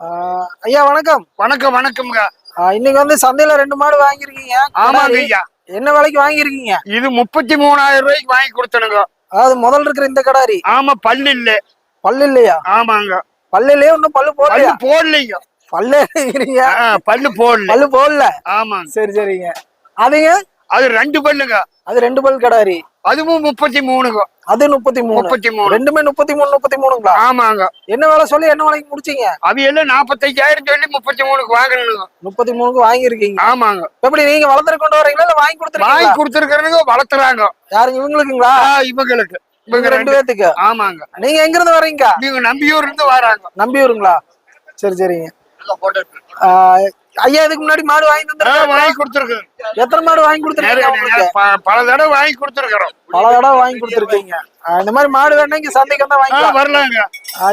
ஐயா வணக்கம். வணக்கம் வணக்கம்ங்க. இன்னைக்கு வந்து சந்தையில ரெண்டு மாடு வாங்கியிருக்கீங்க. ஆமாங்க. ஐயா. என்ன விலைக்கு வாங்கியிருக்கீங்க? இது முப்பத்தி மூணாயிரம் ரூபாய்க்கு வாங்கி கொடுத்தனுங்க. அதாவது முதல்ல இருக்கிற இந்த கடாரி? ஆமா பல்லு இல்ல. பல்லு இல்லையா? ஆமாங்க. பல்லு இல்லையா இன்னும் பல்லு போடலையா? போடலைங்க. பல்லு பல்லு போடல. பல்லு போடல. ஆமாங்க. சரி சரிங்க. அதுங்க அது ரெண்டு பல்லுங்க. அது ரெண்டு பல் கடாரி. அதுவும் முப்பத்தி மூணுங்க அது முப்பத்தி மூணு முப்பத்தி மூணு ரெண்டுமே முப்பத்தி மூணு முப்பத்தி மூணுங்களா ஆமாங்க. என்ன விலை சொல்லி என்ன விலைக்கு முடிச்சீங்க? அவி எல்லாம் நாப்பத்தஞ்சாயிரம் சொல்லி முப்பத்தி மூணுக்கு வாங்கணுங்க முப்பத்தி மூணுக்கு வாங்கியிருக்கீங்க. ஆமாங்க. எப்படி நீங்க வளர்த்துட்டு கொண்டு வரீங்களா இல்ல வாங்கி வாங்கி கொடுத்துருக்கீங்களா கொடுத்துருக்கிறனுங்க வளர்த்துறாங்க. யாருங்க இவங்களுக்குங்களா? இவங்களுக்கு. இவங்க ரெண்டு பேத்துக்கு. ஆமாங்க. நீங்க எங்க இருந்து வர்றீங்க? இவங்க நம்பியூர் இருந்து வராங்க. நம்பியூருங்களா? சரி சரிங்க. ஆஹ் ஐயா இதுக்கு முன்னாடி மாடு வாங்கி ஆ, தந்திருக்காங்க வாங்கி கொடுத்துருக்கு எத்தனை மாடு வாங்கி கொடுத்துருக்கீங்க பல தடவை வாங்கி கொடுத்துருக்கிறோம். பல தடவை வாங்கி கொடுத்துருக்கீங்க. இந்த மாதிரி மாடு வேணா இங்க சந்தைக்கு வந்தா வாங்கிக்கலாம். வரலாங்க.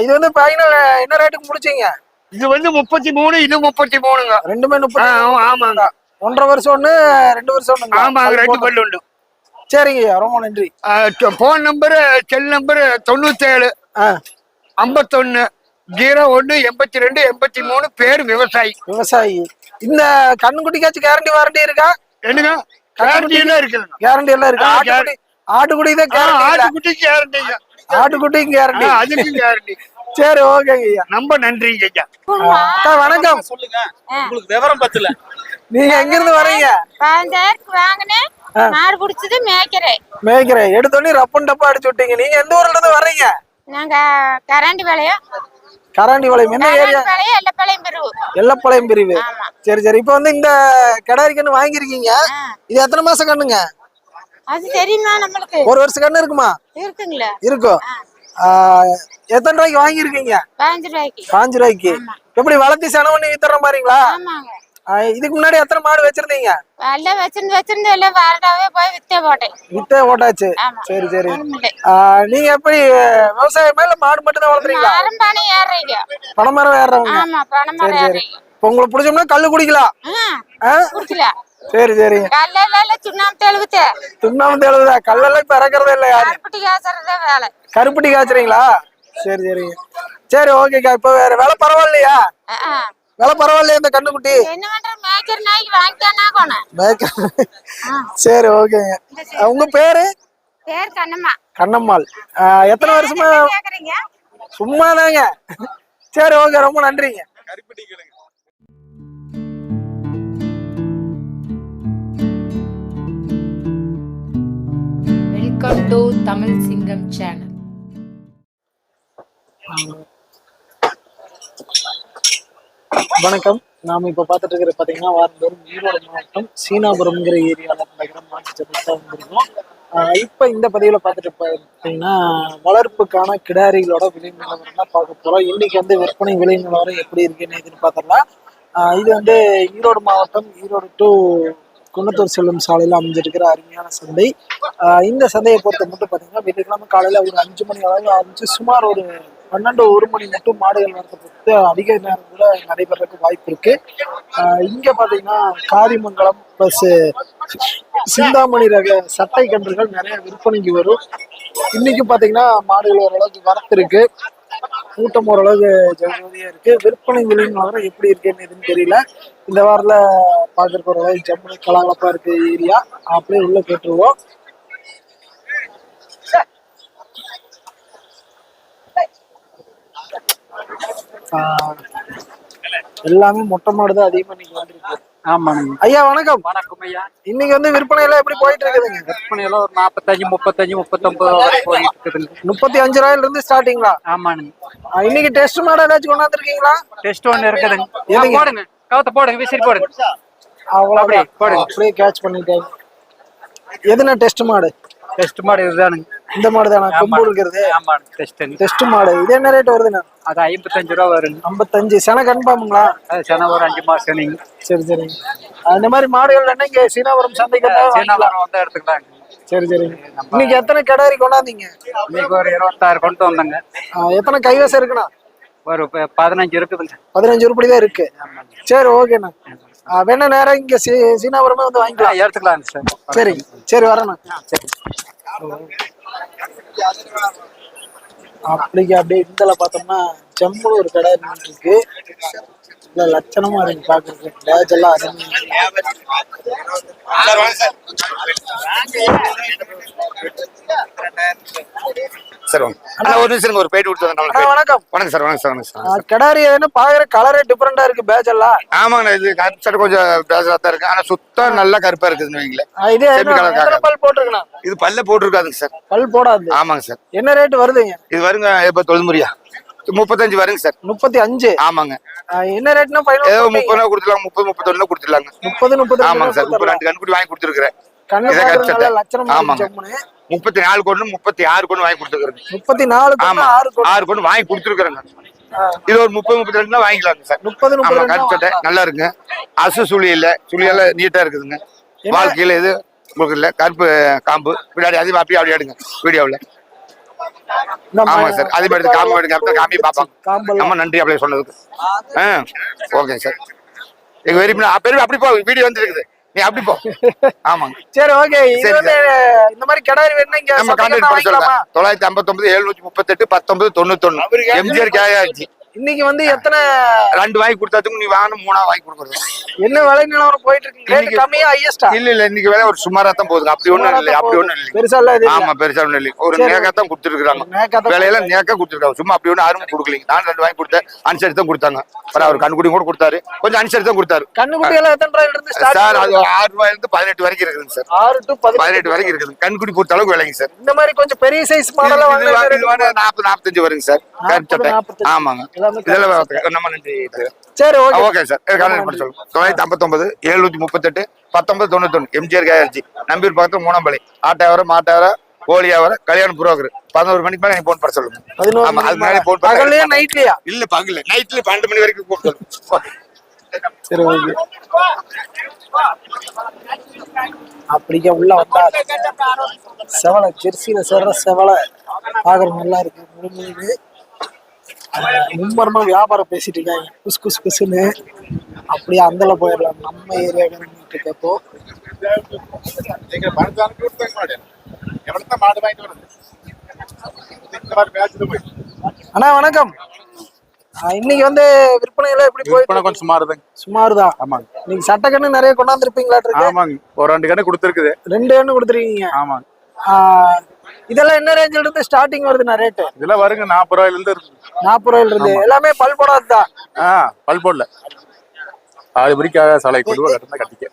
இது வந்து ஃபைனல் என்ன ரேட்டுக்கு முடிச்சீங்க? இது வந்து முப்பத்தி மூணு இது முப்பத்தி மூணுங்க. ரெண்டுமே ஆ, முப்பது ஆமா, ஆமாங்க. ஒன்றரை வருஷம் ஒண்ணு ரெண்டு வருஷம் ஒண்ணுங்களா? ஆமாங்க ரெண்டு பல்லு உண்டு. சரிங்க ரொம்ப நன்றி. போன் நம்பரு செல் நம்பரு தொண்ணூத்தேழு ஐம்பத்தொன்னு ஜீரோ ஒன்று எண்பத்தி ரெண்டு எண்பத்தி மூணு பேர் விவசாயி. விவசாயி. இந்த கண்ணுக்குட்டிக்காச்சும் கேரண்டி வாரண்டி இருக்கா? என்னங்க? கேரண்டி எல்லாம் கேரண்டி எல்லாம் இருக்கா? ஆட்டுக்குட்டி ஆட்டுக்குடி தான். ஆட்டுக்குட்டி கேரண்டிங்க ஆட்டுக்குட்டியும் கேரண்டி அதுக்கும் கேரண்டி சரி ஓகேங்க ஐயா. ரொம்ப நன்றிங்க ஐயா. வணக்கம். சொல்லுங்க. உங்களுக்கு விவரம் பத்தல. நீங்க எங்க இருந்து வர்றீங்க பதினஞ்சாயிரத்துக்கு வாங்கினேன். மாடு பிடிச்சது மேய்க்கிறேன். மேய்க்கிறேன். எடுத்தோடனே ரப்பன் டப்பா அடிச்சு விட்டீங்க. நீங்க எந்த ஊர்ல இருந்து வர்றீங்க நாங்க கரண்டி வேலையும் கராண்டி பாளையம் என்ன ஏரியா? எல்லப்பாளையம் பிரிவு. சரி சரி. இப்போ வந்து இந்த கிடாரி கண்ணு வாங்கியிருக்கீங்க. இது எத்தனை மாசம் கண்ணுங்க? ஒரு வருஷம் கண்ணு இருக்குமா? இருக்குங்களா. இருக்கும் எத்தனை ரூபாய்க்கு வாங்கியிருக்கீங்க? பாஞ்சு ரூபாய்க்கு. எப்படி வளர்த்தி செலவு பண்ணி வித்துற மாதிரிங்களா இதுக்கு முன்னாடி எத்தனை மாடு வச்சிருந்தீங்க? எல்லாம் வச்சிருந்து வச்சிருந்து எல்லாம் வாரடாவே போய் வித்தே போட்டேன். வித்தே ஓட்டாச்சு ஆமா. சரி சரி. நீங்க எப்படி விவசாயமா இல்ல மாடு மட்டும் தான் வளர்த்துறீங்களா? மரம் பானை ஏறுறீங்க. பணம் மரம் ஏறுறவங்க. ஆமா பணம் மரம் சரி சரி. ஏறுறீங்க. இப்போ உங்களுக்கு பிடிச்சோம்னா கல்லு குடிக்கலாம். ஆ ஆ? குடிக்கல. சரி சரி. கல்ல சுண்ணாம்பு தெளிவுச்சு துண்ணாமத்து எழுதுதா கல்லெல்லாம் இப்ப இறக்குறதே இல்லை யாரு கருப்பட்டி வேலை. கருப்பட்டி காய்ச்சறீங்களா? சரி சரிங்க சரி ஓகேக்கா. இப்போ வேற விலை பரவாயில்லையா. விலை பரவாயில்லையா இந்த கண்ணுக்குட்டி. சரி ஓகேங்க உங்க பேரு? பேர் கண்ணம்மா. கண்ணம்மாள். எத்தனை வருஷமா கேக்குறீங்க? சும்மாதாங்க. சரி ஓகே ரொம்ப நன்றிங்க. வெல்கம் டு தமிழ் சிங்கம் சேனல் வணக்கம். நாம இப்ப பார்த்துட்டு இருக்கிற பாத்தீங்கன்னா வாரந்தோறும் ஈரோடு மாவட்டம் சீனாபுரம்ங்கிற ஏரியால நடக்கிற மாட்டு சந்தைக்கு தான் வந்திருக்கோம். இப்ப இந்த பதிவுல பார்த்துட்டு பார்த்தீங்கன்னா வளர்ப்புக்கான கிடாரிகளோட விலை நிலவரம் தான் பார்க்க போறோம். இன்னைக்கு வந்து விற்பனை விலை நிலவரம் எப்படி இருக்குன்னு எதிர்பார்த்தலாம் இது வந்து ஈரோடு மாவட்டம் ஈரோடு டு குன்னத்தூர் செல்லும் சாலையில் அமைஞ்சிருக்கிற அருமையான சந்தை. இந்த சந்தையை பொறுத்த மட்டும் பார்த்தீங்கன்னா வெள்ளிக்கிழமை காலையில் ஒரு அஞ்சு மணி அளவு ஆரம்பிச்சு சுமார் ஒரு பன்னெண்டு ஒரு மணி மட்டும் மாடுகள் வரத்துக்கு அதிக நேரம் கூட நடைபெறதுக்கு வாய்ப்பு இருக்கு. இங்க பார்த்தீங்கன்னா காரிமங்கலம் பிளஸ் சிந்தாமணி ரக சட்டை கன்றுகள் நிறைய விற்பனைக்கு வரும். இன்னைக்கு பார்த்தீங்கன்னா மாடுகள் ஓரளவுக்கு வரத்து இருக்கு. கூட்டம் ஓரளவுக்கு ஜெகஜோதியா இருக்கு. விற்பனை விலையின் நிலவரம் எப்படி இருக்குன்னு எதுன்னு தெரியல. இந்த வாரில் பார்க்கறதுக்கு ஓரளவுக்கு ஜம்முனு கலாகலப்பா இருக்கு ஏரியா. அப்படியே உள்ள கேட்டுருவோம் எல்லாமே மொட்டை மாடு தான் அதிகமா இன்னைக்கு வந்திருக்கு. ஆமாங்க. ஐயா வணக்கம். வணக்கம் ஐயா. இன்னைக்கு வந்து விற்பனை எல்லாம் எப்படி போயிட்டு இருக்குதுங்க விற்பனையெல்லாம் ஒரு நாற்பத்தஞ்சு முப்பத்தஞ்சு முப்பத்தொன்பது வரை போயிட்டு இருக்குதுங்க முப்பத்தி அஞ்சு ரூபாயில இருந்து ஸ்டார்டிங்களா ஆமானுங்க இன்னைக்கு டெஸ்ட் மாடு ஏதாச்சும் கொண்டாந்துருக்கீங்களா? டெஸ்ட் ஒன்று இருக்குதுங்க? போடுங்க. கவுத்த போடுங்க விசிறி போடுங்க. அவ்வளோ அப்படியே, போடுங்க. அப்படியே கேட்ச் பண்ணிட்டாங்க எதுனா டெஸ்ட் மாடு? டெஸ்ட் மாடு இதுதானுங்க. இந்த மாடு தானே கொம்பு இருக்கிறது ஆமாங்க டெஸ்ட் மாடு. இது என்ன ரேட் வருதுண்ணா? அது ஐம்பத்தஞ்சு ரூபா வருங்க ஐம்பத்தஞ்சு. சென கன்ஃபார்முங்களா சென ஒரு அஞ்சு மாசம் நீங்க சரி சரி. அந்த மாதிரி மாடுகள் என்ன இங்க சீனாபுரம் சந்தைக்கு. சீனாபுரம் வந்து எடுத்துக்கலாங்க. சரி சரி. இன்னைக்கு எத்தனை கிடாரி கொண்டாந்தீங்க? இன்னைக்கு ஒரு இருபத்தாறு கொண்டு வந்தோங்க. எத்தனை கைவசம் இருக்குண்ணா? ஒரு பதினஞ்சு இருக்குதுங்க. பதினஞ்சு உருப்படி தான் இருக்கு. சரி ஓகேண்ணா. வேணா நேரம் இங்க சீனாபுரமே வந்து வாங்கிக்கலாம். எடுத்துக்கலாங்க சார். சரி சரி வரேண்ணா. சரி. அப்படிக்கு அப்படியே இந்தல பார்த்தோம்னா ஜம்முன்னு ஒரு கடை இருந்துட்டு இருக்கு. லட்சணமா இருக்கு பாக்குறதுக்கு. பேட்ச் எல்லாம் அருமையா சார் வாங்க அண்ணா ஒரு நிமிஷம் ஒரு பேட்டி கொடுத்து வணக்கம். வணக்கம் சார் வணக்கம் சார் வணக்கம் சார். கிடாரி என்ன பாக்குற கலரே டிஃபரெண்டா இருக்கு பேட்ச் எல்லாம். இது கருப்பு கொஞ்சம் பேசா தான் இருக்கு. ஆனா சுத்தம் நல்லா கருப்பா இருக்குதுன்னு வைங்களேன் இது கலர் பல் இது பல்ல போட்டிருக்காதுங்க சார். பல் போடாது. ஆமாங்க சார். என்ன ரேட் வருதுங்க? இது வருங்க இப்ப முப்பத்தஞ்சு வருங்க சார். முப்பத்தி அஞ்சு? ஆமாங்க. என்ன ரேட்னா ஏதோ முப்பது ரூபா கொடுத்துலாம் முப்பது முப்பத்தொன்னு கொடுத்துடலாங்க. முப்பது முப்பது ஆமாங்க சார். முப்பது ரெண்டு கண்குடி வாங்கி கொடுத்துருக்குறேன். முப்பத்தி நாலு கொண்டு முப்பத்தி ஆறு கொண்டு வாங்கி கொடுத்துருக்குறேங்க. முப்பத்தி நாலு ஆமா. ஆறு கொண்டு. வாங்கி கொடுத்துருக்குறேங்க. ஆ, இது ஒரு முப்பது முப்பத்தி ரெண்டுனா வாங்கிக்கலாங்க சார். முப்பது ஆமா முப்பது கருப்பு சட்டை நல்லா இருக்குங்க. அசு சுழி இல்ல. சுழி எல்லாம் நீட்டா இருக்குதுங்க. வாழ்க்கையில இது உங்களுக்கு இல்ல. கருப்பு காம்பு. பின்னாடி அதே அப்படியே அப்படியே எடுங்க வீடியோவில். ஆமாங்க மாதிரி சார். அதே மாதிரி காம்பு எடுங்க. அப்பதான் காமி பார்ப்பாங்க. காம்பெல்லாம். ரொம்ப நன்றி அப்படியே சொன்னதுக்கு. ஆ ஓகே சார். எங்க வெரி அப்படி போ. வீடியோ வந்துருக்குது. நீ அப்படி போ. ஆமாங்க. சரி ஓகே இது சரி, வந்து இந்த மாதிரி கிடாரி வேணும்னா இங்க நம்ம கான்டாக்ட் பண்ண தொள்ளாயிரத்தி ஐம்பத்தொன்பது எழுநூத்தி முப்பத்தெட்டு பத்தொன்பது தொண்ணூத்தொன்னு. எம்ஜிஆர் கேயாச்சு இன்னைக்கு வந்து எத்தனை ரெண்டு வாங்கி கொடுத்தாதுக்கு நீ வாங்கணும் மூணா வாங்கி கொடுக்குறது. என்ன விலை நிலவரம் போயிட்டு இருக்கு? கம்மியா ஹையஸ்டா இல்ல இல்ல இன்னைக்கு வேலை ஒரு சுமாரா தான் போகுதுங்க. அப்படி ஒண்ணும் இல்லை அப்படி ஒண்ணும் இல்லை பெருசா இல்ல ஆமா பெருசா ஒண்ணும் இல்லை ஒரு. நேக்கா தான் கொடுத்துருக்காங்க வேலையெல்லாம் நேக்கா கொடுத்துருக்காங்க. சும்மா அப்படி ஒன்றும் யாரும் கொடுக்கலீங்க. நான் ரெண்டு வாங்கி கொடுத்தேன். அனுசரித்து தான் கொடுத்தாங்க. அப்புறம் அவர் கண்ணுக்குடி கூட கொடுத்தாரு. கொஞ்சம் அனுசரித்து தான் கொடுத்தாரு. கண்ணுக்குட்டி எல்லாம் எத்தனை ரூபாயில இருந்து சார் அது ஆறு ரூபாயில இருந்து பதினெட்டு வரைக்கும் இருக்குதுங்க சார். ஆறு டு பதினெட்டு வரைக்கும் இருக்குது கண்குடி பொறுத்த அளவுக்கு விலைங்க சார். இந்த மாதிரி கொஞ்சம் பெரிய சைஸ் மாடலா வாங்க நாற்பது நாற்பத்தஞ்சு வருங்க சார். ஆமாங்க. எல்லாமே நம்ம நன்றி சரி. Okay sir. கான்டாக்ட் பண்ண சொல்லுங்க. தொள்ளாயிரத்தி ஐம்பத்தொன்பது எழுநூத்தி முப்பத்தெட்டு பத்தொன்பது தொண்ணூத்தொன்னு எம்ஜிஆர் கேஆர்ஜி நம்பியூர் பக்கத்துல மூணாம்பள்ளி ஆட்டாவரம் மாட்டாவரம் கோழியாவரம் கல்யாண புரோக்கர். பதினோரு மணிக்கு மேலே எனக்கு ஃபோன் பண்ண சொல்லுங்க. ஆமா அது மேலே ஃபோன் பண்ண நைட்லயா? இல்ல பகல்ல. நைட்ல பன்னெண்டு மணி வரைக்கும் கூப்பிட்டு சரி ஓகே அப்படிங்க உள்ள வந்தா செவலை ஜெர்சியில சேர்ற செவலை. பாக்குற நல்லா இருக்கு. முழுமையுமே மும்மரமா வியாபாரம் பேசிட்டு இருக்காங்க. குஸ் குஸ் குஸ்ன்னு அப்படியே அந்தல போயிடலாம். நம்ம ஏரியா கிட்ட இருக்கப்போ அண்ணா வணக்கம். இன்னைக்கு வந்து விற்பனை எல்லாம் எப்படி போயிட்டு கொஞ்சம் சுமார் தாங்க சுமார் தான் ஆமாங்க. இன்னைக்கு சட்டக்கண்ணு நிறைய கொண்டாந்துருப்பீங்களாட்டு இருக்கு. ஆமாங்க. ஒரு ரெண்டு கண்ணு கொடுத்துருக்குது. ரெண்டு எண்ணு கொடுத்துருக்கீங்க. ஆமாங்க. இதெல்லாம் என்ன ரேஞ்சில இருந்து ஸ்டார்டிங் வருதுண்ணா ரேட்டு இதெல்லாம் வருங்க நாற்பது ரூபாயில இருந்து நாற்பது ரூபாயில இருந்து. எல்லாமே பல் போடாது தான் ஆ பல் போடல. ஆறு மணிக்கு சாலை கொடுவா கட்டினா கட்டிக்க.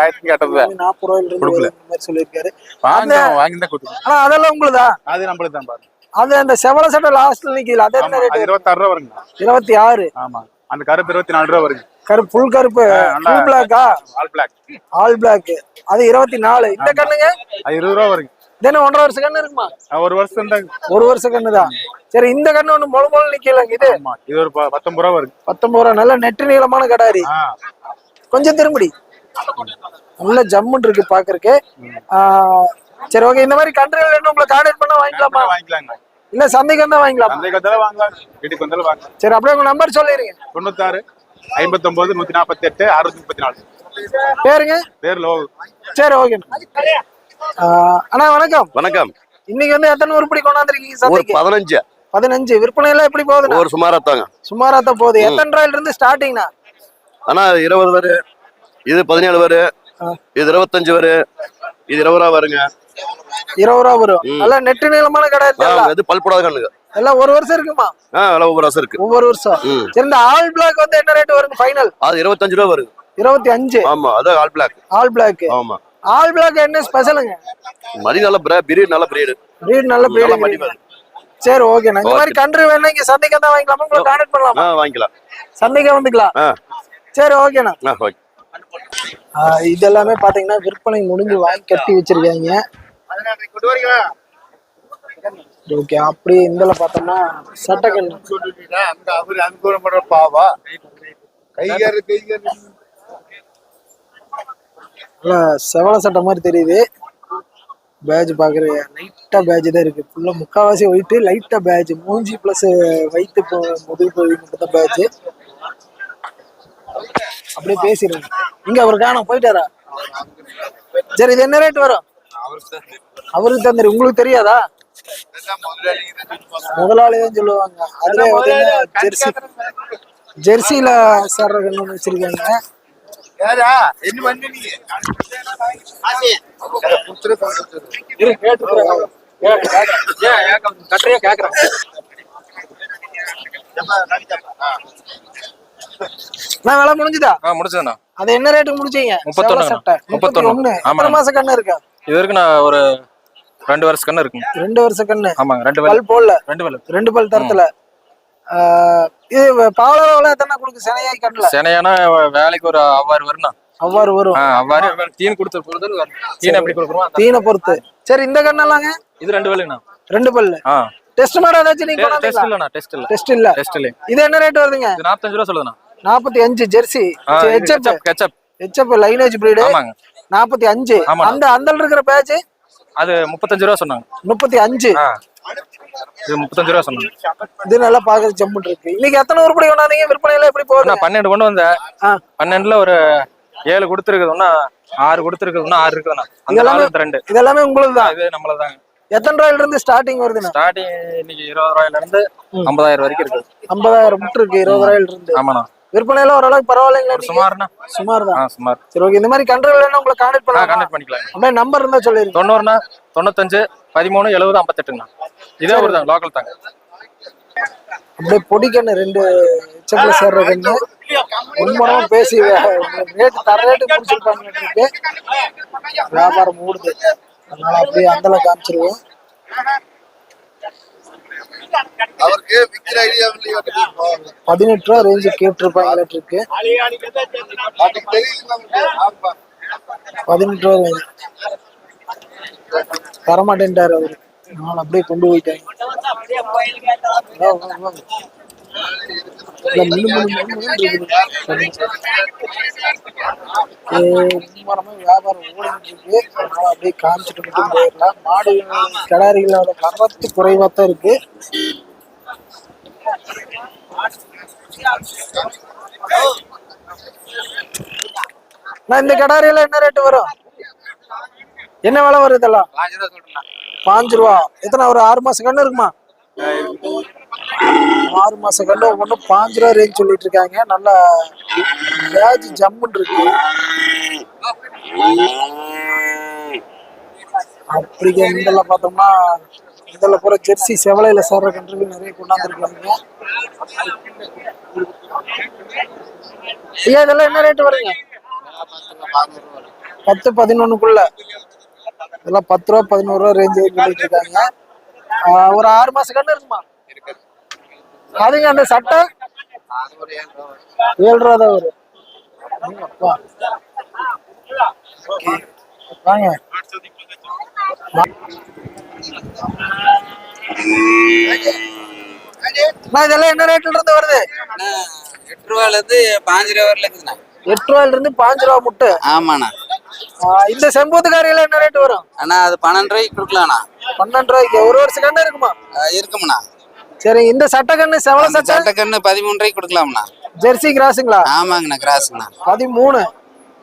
ஆயிரத்தி கட்டுறது. நாற்பது ரூபாயில சொல்லியிருக்காரு. வாங்க வாங்கி தான் கொடுத்துருங்க ஆனா அதெல்லாம் உங்களுதா? அது நம்மளுக்கு தான் பாருங்க. அது அந்த செவல சட்டை லாஸ்ட்ல நிக்குதுல அது என்ன ரேட் இருபத்தாறு ரூபா வருங்க. இருபத்தி ஆறு. ஆமா. அந்த கருப்பு இருபத்தி நாலு ரூபா வருங்க. கருப்பு ஃபுல் கருப்பு. ஃபுல் பிளாக்கா ஆல் பிளாக் ஆல் பிளாக் அது இருபத்தி நாலு. இந்த கண்ணுங்க? அது இருபது ரூபா வருங்க தினம் ஒன்றரை வருஷம் கண்ணு இருக்குமா? ஒரு வருஷம் தான். ஒரு வருஷம் கண்ணு தான் சரி இந்த கண்ணு ஒண்ணு மொழ மொழ நிக்கலங்க இது. இது ஒரு பத்தொன்பது ரூபா வருங்க பத்தொன்பது ரூபா. நல்ல நெட்டு நீளமான கடாரி கொஞ்சம் திரும்படி. நல்ல ஜம்முன்னு இருக்கு பாக்குறதுக்கு. சரி ஓகே இந்த மாதிரி கண்ட்ரிகள் வேணும் உங்களை கான்டாக்ட் பண்ண வாங்கிக்கலாமா? வாங்கிக்கலாங்க. இல்ல சந்தைக்கு வந்தா வாங்கிக்கலாமா? வந்தாலும் வாங்கலாம். சரி அப்படியே உங்க நம்பர் சொல்லிடுங்க தொண்ணூத்தாறு ஐம்பத்தொன்பது நூத்தி நாற்பத்தி எட்டு அறுநூத்தி முப்பத்தி நாலு பேருங்க? பேர் லோ சரி ஓகே. அண்ணா வணக்கம். வணக்கம். இன்னைக்கு வந்து எத்தனை உருப்படி கொண்டாந்துருக்கீங்க ஒரு பதினஞ்சு. பதினஞ்சு. விற்பனை எல்லாம் எப்படி போகுது ஒரு சுமாரா தாங்க சுமாரா தான் போகுது எத்தனை ரூபாயில இருந்து ஸ்டார்டிங்னா ஆனா இருபது வரு. இது பதினேழு வரு. இது இருபத்தஞ்சு வரு. இது இருபது ரூபா வருங்க. இருபது ரூபா வரும். நல்லா நெட்டு நீளமான கடை இது பல்படாத கண்ணுங்க. எல்லாம் ஒரு வருஷம் இருக்குமா? ஆ விலை ஒவ்வொரு ரசம் இருக்கு. ஒவ்வொரு வருஷம். ம். சரி இந்த ஆல் பிளாக் வந்து என்ன ரேட் வருங்க ஃபைனல் அது இருபத்தஞ்சு ரூபா வருது. இருபத்தி அஞ்சு. ஆமா அது ஆல் பிளாக் ஆல் பிளாக் ஆமா. ஆல் பிளாக் என்ன ஸ்பெஷலுங்க மடி நல்ல பிரே பிரீட் நல்ல பிரீடு பிரீட் நல்ல பிரீட் சரி ஓகே இந்த மாதிரி கன்று வேணா இங்க சந்தைக்கு வந்தா வாங்கிக்கலாமா? உங்களை கான்டாக்ட் பண்ணலாமா? வாங்கிக்கலாம். சந்தைக்கு வந்துக்கலாம். சரி ஓகேண்ணா ஓகே. ஆஹ் இது எல்லாமே பாத்தீங்கன்னா விற்பனை முடிஞ்சு வாங்கி கட்டி வச்சிருக்காங்க. ஓகே அப்படியே இந்தல பார்த்தோம்னா சட்டக்கல். அங்க அவரு அனுகூலம் பண்ற பாவா? கைகாரு கைகாரு. நல்லா செவல சட்டை மாதிரி தெரியுது. பேட்ச் பாக்குற லைட்டா பேட்ச் தான் இருக்கு. ஃபுல்லா முக்காவாசி ஒயிட்டு லைட்டா பேட்ச் மூஞ்சி பிளஸ் வயிற்று முதுகு பகுதி மட்டும் தான் பேட்ச் அப்படியே பேசிடுங்க. இங்க அவர் காணோம் போயிட்டாரா? சரி இது என்ன ரேட் வரும்? அவருக்கு தந்துரு உங்களுக்கு தெரியாதா? முதலாளி தான் சொல்லுவாங்க. அதுல ஜெர்சி. ஜெர்சியில சேர்ற கண்ணு வச்சிருக்காங்க. கட்டுறையா கேக்குறேன். நான் வேலை முடிஞ்சுதா? ஆ முடிச்சதுண்ணா அது என்ன ரேட்டுக்கு முடிச்சீங்க? முப்பத்தொன்னு. முப்பத்தொன்னு. ஆமா. மாசம் கண்ணு இருக்கா? இது வரைக்கும் நான் ஒரு ரெண்டு வருஷம் கண்ணு இருக்குங்க. ரெண்டு வருஷம் கண்ணு. ஆமாங்க ரெண்டு பல் போடல. ரெண்டு பல். ரெண்டு பல் தரத்துல. இது எவ்வளவு எத்தனை? கொடுக்கு சினையாய் கண்ணல? சென்னையானா வேலைக்கு ஒரு அவ்வாறு வரும்ண்ணா அவ்வாறு வரும். அவ்வாறு தீன் கொடுத்த பொறுத்தது தீன் எப்படி கொடுக்குறோம். தீனை பொறுத்து. சரி இந்த கண்ணெல்லாங்க இது ரெண்டு பல்லுங்கண்ணா. ரெண்டு பல்லு. டெஸ்ட் மாட ஏதாச்சும் நீங்க டெஸ்ட் இல்லண்ணா டெஸ்ட் இல்ல. டெஸ்ட் இல்ல. டெஸ்ட் இல்லை இது என்ன ரேட் வருதுங்க? இது நாற்பத்தஞ்சு ரூபா சொல்லுதுண்ணா. நாற்பத்தி அஞ்சு jersey. HF HF lineage breed ஆமாங்க. நாற்பத்தி அஞ்சு. ஆமாண்ணா. அந்த அந்தல் இருக்கிற பேட்ச் அது முப்பத்தஞ்சு ரூபா சொன்னாங்க. முப்பத்தி அஞ்சு? இது முப்பத்தஞ்சு ரூபா சொன்னாங்க. இது நல்லா பாக்குறது ஜம்முன் இருக்கு. இன்னைக்கு எத்தனை உருப்படி கொண்டாந்தீங்க? விற்பனையில எப்படி போகுது? நான் பன்னெண்டு கொண்டு வந்தேன். பன்னெண்டுல ஒரு ஏழு கொடுத்துருக்குதுன்னா ஆறு கொடுத்துருக்குதுன்னா ஆறு இருக்குதுண்ணா அந்த நாலு ரெண்டு. இதெல்லாமே உங்களுக்கு தான் இது நம்மளதாங்க எத்தனை ரூபாயில இருந்து ஸ்டார்டிங் வருதுண்ணா? ஸ்டார்டிங் இன்னைக்கு இருபது ரூபாயில இருந்து ஐம்பதாயிரம் வரைக்கும் இருக்குது ஐம்பதாயிரம் முட்டு இருக்கு இருபது ரூபாயில இருந்து ஆமாண்ணா. விற்பனையில ஓரளவுக்கு பரவாயில்லைங்களா? சுமார்ண்ணா. சுமார் தான் சுமார். சரி ஓகே இந்த மாதிரி கண்ட்ரோல் வேணும் உங்களை கான்டாக்ட் பண்ணலாம்? கான்டாக்ட் பண்ணிக்கலாம். அப்படியே நம்பர் இருந்தா சொல்லிருங்க தொண்ணூறுண்ணா தொண்ணூத்தஞ்சு பதிமூணு எழுபது ஐம்பத்தெட்டுங்கண்ணா. இதே ஒரு தாங்க லோக்கல் தாங்க. அப்படியே பொடிக்கண்ணு ரெண்டு எச்சப்பில் சேர்ற கண்ணு. முன்மரமா பேசி ரேட்டு தர ரேட்டு முடிச்சிருப்பாங்க வியாபாரம் மூடுது. அதனால அப்படியே அந்தல காமிச்சிருவோம். பதினெட்டு ரூபா ரேஞ்சு கேட்டிருப்பாங்க இருக்கு. பதினெட்டு ரூபா ரேஞ்சு தரமாட்டேன்ட்டாரு அவரு. அதனால அப்படியே கொண்டு மும்மரமா வியாபாரம் ஓடிட்டு இருக்கு. அதனால அப்படியே காமிச்சிட்டு மட்டும் போயிடலாம். மாடு கிடாரிகளோட வரத்து குறைவா தான் இருக்கு. நான் இந்த கடாரியில என்ன ரேட்டு வரும்? என்ன விலை வரும் இதெல்லாம்? பாஞ்சு ரூபா. எத்தனை ஒரு ஆறு மாசம் கண்ணு இருக்குமா? ஆறு மாசம் கண்டு ஒண்ணு பாஞ்சு ரூபா ரேஞ்ச் சொல்லிட்டு இருக்காங்க. நல்லா ஏஜ் ஜம்முன்னு இருக்கு. அப்படி இதெல்லாம் பார்த்தோம்னா இதில் போகிற ஜெர்சி செவலையில் சேர்ற கன்றுகள் நிறைய கொண்டாந்துருக்காங்க. ஐயா இதெல்லாம் என்ன ரேட் வருங்க? பத்து பதினொன்றுக்குள்ள இதெல்லாம் பத்து ரூபா பதினோரு ரூபா ரேஞ்சு சொல்லிட்டு இருக்காங்க ஒரு ஆறு மாசம் கண்ணு இருக்குமா? அதுங்க அந்த சட்டை? ஏழு ரூபா தான் வரும். வாங்க. இதெல்லாம் என்ன ரேட்ல இருந்து வருது? எட்டு ரூபால இருந்து பாஞ்சு ரூபா வரல இருக்குதுண்ணா. எட்டு ரூபாயில இருந்து பாஞ்சு ரூபா முட்டை. ஆமாண்ணா. இந்த செம்பூத்துக்காரியில என்ன ரேட் வரும்? அண்ணா அது பன்னெண்டு ரூபாய்க்கு கொடுக்கலாண்ணா. பன்னெண்டு ரூபாய்க்கு. ஒரு வருஷம் கண்ணு இருக்குமா? இருக்கும்ண்ணா. சரி இந்த சட்டை கண்ணு செவல சட்டை? பதிமூணு ரூபாய்க்கு கொடுக்கலாம்ண்ணா. ஜெர்சி கிராஸுங்களா? ஆமாங்கண்ணா கிராஸுங்கண்ணா. பதிமூணு.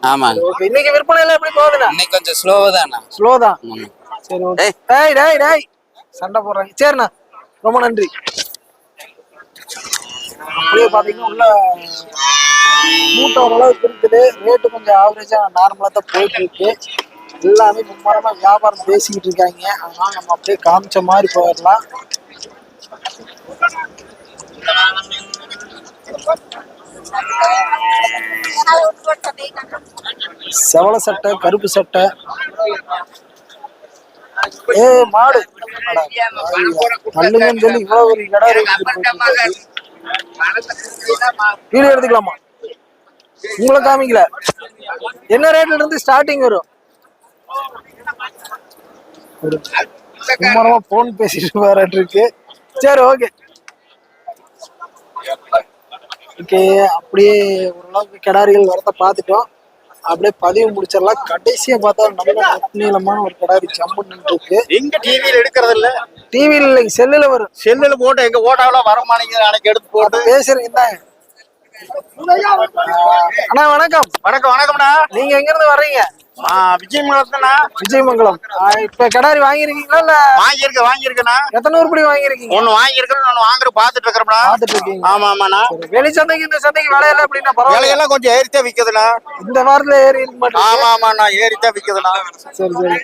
ஆமாங்க. இன்னைக்கு விற்பனையில எப்படி போகுதுண்ணா? இன்னைக்கு கொஞ்சம் தான்ண்ணா ஸ்லோ தான். சரி ஓகே. டேய் டேய் டேய் சண்டை போடுறாங்க. சரிண்ணா. ரொம்ப நன்றி. அப்படியே பாத்தீங்கன்னா உள்ள மூட்டை ஓரளவுக்கு இருக்குது. ரேட்டு கொஞ்சம் ஆவரேஜா நார்மலா தான் போயிட்டு இருக்கு. எல்லாமே மும்மரமா வியாபாரம் பேசிக்கிட்டு இருக்காங்க. அதனால நம்ம அப்படியே காமிச்ச மாதிரி போயிடலாம். செவல சட்டை கருப்பு சட்டை. ஏ மாடு. அடா, ஐயா, தள்ளுங்கன்னு சொல்லி இவ்வளவு ஒரு இடம் வீடியோ எடுத்துக்கலாமா? உங்களை காமிக்கல. என்ன ரேட்ல இருந்து ஸ்டார்டிங் வரும்? ஒரு சும்மாரமா போன் பேசிட்டு வராட்டு இருக்கு. சரி ஓகே ஓகே அப்படியே ஓரளவுக்கு கிடாரிகள் வரத பார்த்துட்டோம். அப்படியே பதிவு முடிச்சிடலாம். கடைசியா பார்த்தா நல்ல நீளமான ஒரு கிடாரி ஜம்பு நின்று இருக்கு. எங்க டிவியில எடுக்கிறது இல்ல டிவியில் இல்லைங்க செல்லுல வரும். செல்லுல போட்டு எங்க ஓட்டாவில வர மாட்டேங்குது. அன்னைக்கு எடுத்து போட்டு. பேசுறீங்க தாங்க அண்ணா வணக்கம். வணக்கம் வணக்கம்ண்ணா. நீங்க எங்க இருந்து வர்றீங்க? ஆ, விஜயமங்கலத்துனா விஜயமங்கலம். இப்ப கிடாரி வாங்கிருக்கீங்களா இல்ல? வாங்கியிருக்க வாங்கியிருக்கேண்ணா. எத்தனை உருப்படி வாங்கிருக்கீங்க ஒன்னு வாங்கியிருக்கேன் ஒன்னு வாங்குற பாத்துட்டு இருக்கிறோம்னா பாத்துட்டு இருக்கீங்க ஆமா ஆமாண்ணா வெளி சந்தைக்கு இந்த சந்தைக்கு விலையெல்லாம் எப்படின்னா பரவாயில்ல விலையெல்லாம் கொஞ்சம் ஏறித்தே விக்குதுண்ணா. இந்த வாரத்துல ஏறி இருக்க ஆமா ஆமாண்ணா ஏறித்தே விக்குதுண்ணா. சரி சரி.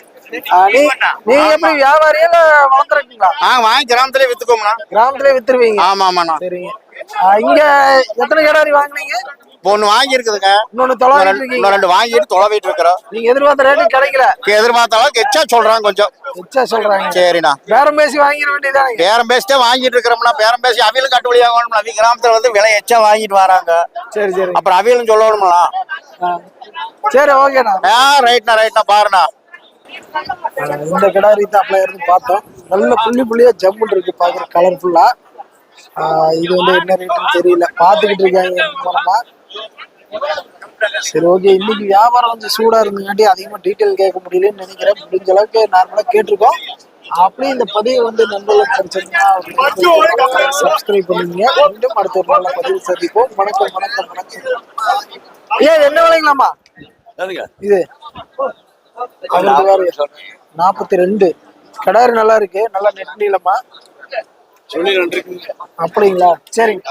நீங்க எப்படி வியாபாரியா இல்ல வளர்த்துறீங்களா ஆ வாங்கி கிராமத்திலே வித்துக்கோம்ண்ணா கிராமத்திலே வித்துருவீங்க. ஆமா ஆமாண்ணா சரிங்க இங்க எத்தனை கிடாரி வாங்குனீங்க? ஒன்னு வாங்கி இருக்குதுங்க இன்னொன்னு தொலைவிட்டு ரெண்டு- வாங்கிட்டு தொலைவிட்டு இருக்கிறோம் நீங்க எதிர்பார்த்த ரேட்டு கிடைக்கல. எதிர்பார்த்த அளவுக்கு எச்சா சொல்றாங்க கொஞ்சம். எச்சா சொல்றாங்க. சரிண்ணா. பேரம் பேசி வாங்கிட வேண்டியதானே பேரம் பேசிட்டே வாங்கிட்டு இருக்கிறோம்னா பேரம் பேசி அவியலும் கட்டுப்படி ஆகணும் அவங்க கிராமத்துல வந்து விலை எச்சா வாங்கிட்டு வராங்க. சரி சரி. அப்புறம் அவியலும் சொல்லணும்ல. ஆ. சரி ஓகேண்ணா. ஆ ரைட்ண்ணா ரைட்ண்ணா பாருண்ணா. இந்த தான் அப்பல இருந்து பார்த்தோம். நல்ல புள்ளி புள்ளியா ஜம்முன் இருக்கு பாக்குற கலர்ஃபுல்லா இது வந்து என்ன ரேட்டுன்னு தெரியல. பாத்துக்கிட்டு இருக்காங்க மூலமா சரி ஓகே இன்னைக்கு வியாபாரம் கொஞ்சம் சூடா இருந்தங்காட்டி அதிகமா டீட்டெயில் கேட்க முடியலன்னு நினைக்கிறேன். முடிஞ்ச அளவுக்கு நார்மலா கேட்டிருக்கோம். அப்படியே இந்த பதிவு வந்து நண்பர்களுக்கு கிடைச்சிருந்தா சப்ஸ்கிரைப் பண்ணுங்க மீண்டும் அடுத்த ஒரு நல்ல பதிவு சந்திப்போம். வணக்கம் வணக்கம் வணக்கம். ஏன் என்ன விலைங்களாமா இது நாற்பத்தி ரெண்டு. கடாரி நல்லா இருக்கு. நல்லா நெட் நீளமா அப்படிங்களா? சரிங்க.